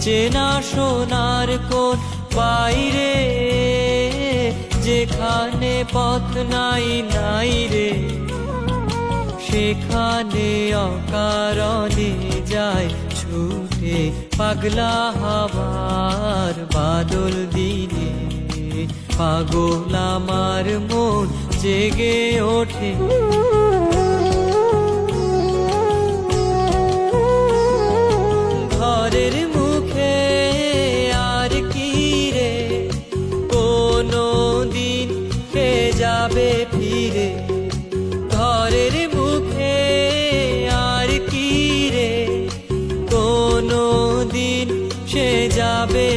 চেনা সোনার কোন বাইরে? যেখানে পথ নাই নাই রে। সেখানে অকারণে যায় ছুটে পাগলা হাওয়ার বাদল দিনে। পাগল আমার মন জেগে ওঠে। যাবে ফিরে ঘরের মুখে আর কি রে? কোনো দিন সে যাবে